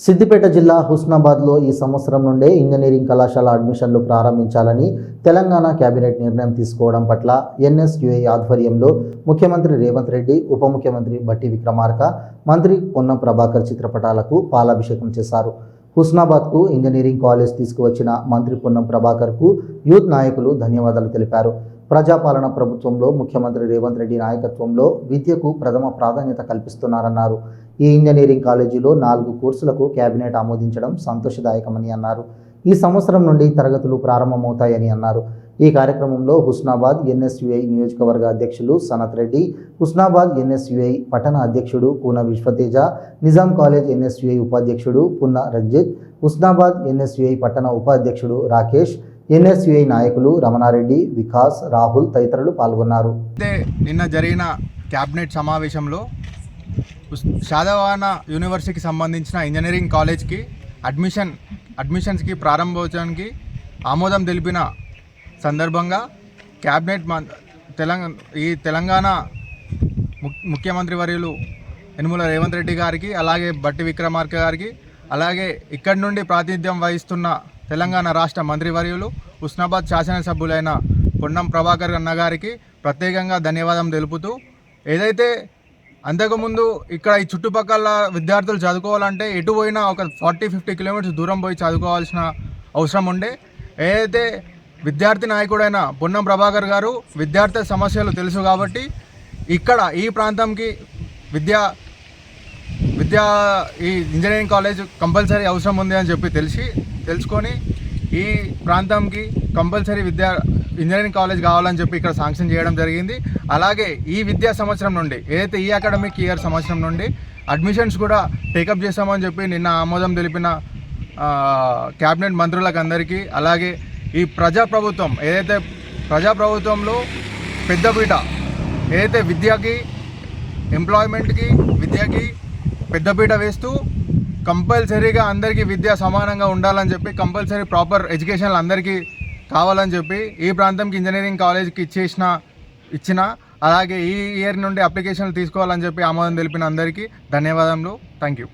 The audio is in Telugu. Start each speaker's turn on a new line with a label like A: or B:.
A: సిద్దిపేట జిల్లా హుస్నాబాద్లో ఈ సంవత్సరం నుండే ఇంజనీరింగ్ కళాశాల అడ్మిషన్లు ప్రారంభించాలని తెలంగాణ కేబినెట్ నిర్ణయం తీసుకోవడం పట్ల ఎన్ఎస్యుఐ ఆధ్వర్యంలో ముఖ్యమంత్రి రేవంత్ రెడ్డి ఉప ముఖ్యమంత్రి బట్టి విక్రమార్క మంత్రి పొన్నం ప్రభాకర్ చిత్రపటాలకు పాలాభిషేకం చేశారు. హుస్నాబాద్కు ఇంజనీరింగ్ కాలేజ్ తీసుకువచ్చిన మంత్రి పొన్నం ప్రభాకర్కు యూత్ నాయకులు ధన్యవాదాలు తెలిపారు. ప్రజాపాలన ప్రభుత్వంలో ముఖ్యమంత్రి రేవంత్ రెడ్డి నాయకత్వంలో విద్యకు ప్రథమ ప్రాధాన్యత కల్పిస్తున్నారన్నారు. ఈ ఇంజనీరింగ్ కాలేజీలో నాలుగు కోర్సులకు కేబినెట్ ఆమోదించడం సంతోషదాయకమని అన్నారు. ఈ సంవత్సరం నుండి తరగతులు ప్రారంభమవుతాయని అన్నారు. ఈ కార్యక్రమంలో హుస్నాబాద్ ఎన్ఎస్యుఐ నియోజకవర్గ అధ్యక్షులు సనత్ రెడ్డి హుస్నాబాద్ ఎన్ఎస్యుఐ పట్టణ అధ్యక్షుడు కూన విశ్వతేజ నిజాం కాలేజ్ ఎన్ఎస్యుఐ ఉపాధ్యక్షుడు పున్న రంజిత్ హుస్నాబాద్ ఎన్ఎస్యుఐ పట్టణ ఉపాధ్యక్షుడు రాకేష్ ఎన్ఎస్యుఐ నాయకులు రమణారెడ్డి వికాస్ రాహుల్ తదితరులు పాల్గొన్నారు.
B: నిన్న జరిగిన క్యాబినెట్ సమావేశంలో షాదవాన యూనివర్సిటీకి సంబంధించిన ఇంజనీరింగ్ కాలేజ్కి అడ్మిషన్ అడ్మిషన్స్కి ప్రారంభోత్సవానికి ఆమోదం తెలిపిన సందర్భంగా క్యాబినెట్ మం- తెలంగాణ ఈ తెలంగాణ ము- ముఖ్యమంత్రి వర్యులు యనుమల రేవంత్ రెడ్డి గారికి అలాగే బట్టి విక్రమార్క గారికి అలాగే ఇక్కడి నుండి ప్రాతినిధ్యం వహిస్తున్న తెలంగాణ రాష్ట్ర మంత్రివర్యులు ఉస్నాబాద్ శాసనసభ్యులైన పొన్నం ప్రభాకర్ అన్న గారికి ప్రత్యేకంగా ధన్యవాదం తెలుపుతూ ఏదైతే అంతకుముందు ఇక్కడ ఈ చుట్టుపక్కల విద్యార్థులు చదువుకోవాలంటే ఎటు పోయినా ఒక ఫార్టీ ఫిఫ్టీ కిలోమీటర్స్ దూరం పోయి చదువుకోవాల్సిన అవసరం ఉండే. ఏదైతే విద్యార్థి నాయకుడైన పొన్నం ప్రభాకర్ గారు విద్యార్థి సమస్యలు తెలుసు కాబట్టి ఇక్కడ ఈ ప్రాంతంకి విద్యా విద్యా ఈ ఇంజనీరింగ్ కాలేజ్ కంపల్సరీ అవసరం ఉంది అని చెప్పి తెలిసి తెలుసుకొని ఈ ప్రాంతంకి కంపల్సరీ విద్యా ఇంజనీరింగ్ కాలేజ్ కావాలని చెప్పి ఇక్కడ శాంక్షన్ చేయడం జరిగింది. అలాగే ఈ విద్యా సంవత్సరం నుండి ఏదైతే ఈ అకాడమిక్ ఇయర్ సంవత్సరం నుండి అడ్మిషన్స్ కూడా టేకప్ చేస్తామని చెప్పి నిన్న ఆమోదం తెలిపిన క్యాబినెట్ మంత్రులకు అందరికీ అలాగే ఈ ప్రజాప్రభుత్వం ఏదైతే ప్రజాప్రభుత్వంలో పెద్దపీట ఏదైతే విద్యకి ఎంప్లాయ్మెంట్కి విద్యకి పెద్దపీట వేస్తూ కంపల్సరీగా అందరికీ విద్య సమానంగా ఉండాలని చెప్పి కంపల్సరీ ప్రాపర్ ఎడ్యుకేషన్ అందరికీ కావాలని చెప్పి ఈ ప్రాంతంకి ఇంజనీరింగ్ కాలేజ్కి ఇచ్చేసిన ఇచ్చిన అలాగే ఈ ఇయర్ నుండి అప్లికేషన్లు తీసుకోవాలని చెప్పి ఆమోదం తెలిపిన అందరికీ ధన్యవాదములు. Thank you